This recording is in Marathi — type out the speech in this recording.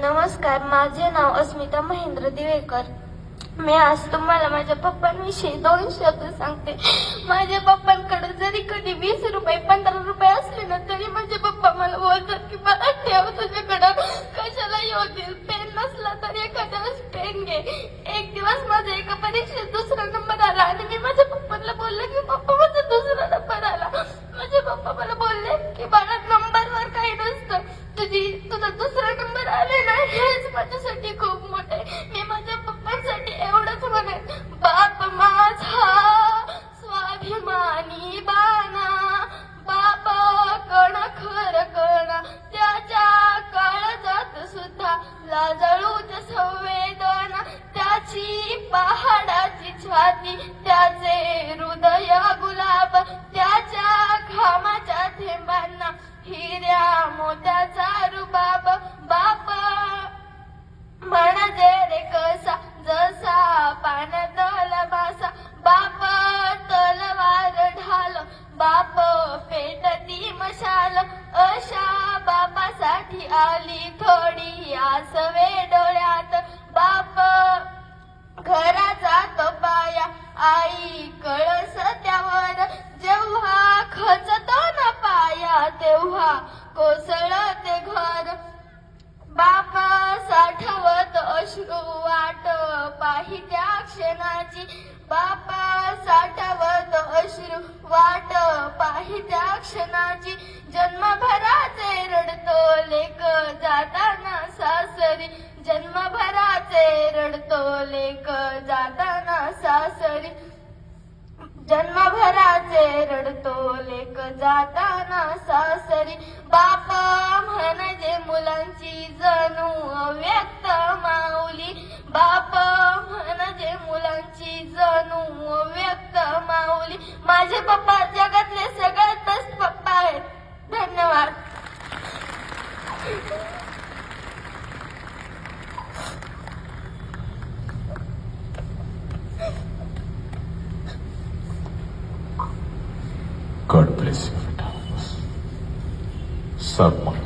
नमस्कार माझे नाव अस्मिता महेंद्र दिवेकर. मी आज तुम्हाला माझ्या पप्पांविषयी दोन शब्द सांगते. माझ्या पप्पांकडे जरी कधी वीस रुपये पंधरा रुपये असले ना तरी माझे पप्पा मला बोलतात की मला ठेव तुझ्याकडं. कशाला येऊ देईल पेन नसला तर एखाद्या वेळेस पेन घे. एक दिवस माझा एका परीक्षेत दुसरा नंबर आला आणि मी माझ्या पप्पांना बोलले जळू लाजळूच संवेदना त्याची पहाडाची छाती त्याचे हृदय गुलाब त्याच्या घामाच्या थेंबांना हिऱ्या मोत्याचा रुबाब. बाप म्हणजे रे कसा जसा पाण्यात लबासा. बाप तलवार ढाल बाप पेटती मशाल अशा बापासाठी आली थोडी आसवे डोळ्यात बाप. घराचा तो पाया आई कळस त्यावर. जेव्हा खचतो ना पाया तेव्हा कोसळत घर. बाप साठवत अश्रू वाट पाहि त्या क्षणाची. बाप साठवत जन्मभराचे रडतो लेक जाताना सासरी. जन्मभराचे रडतो लेक जाताना सासरी. बाप म्हणजे मुलांची जणू अव्यक्त माऊली. बाप म्हणजे मुलांची जणू अव्यक्त माऊली. माझे God bless you. Sub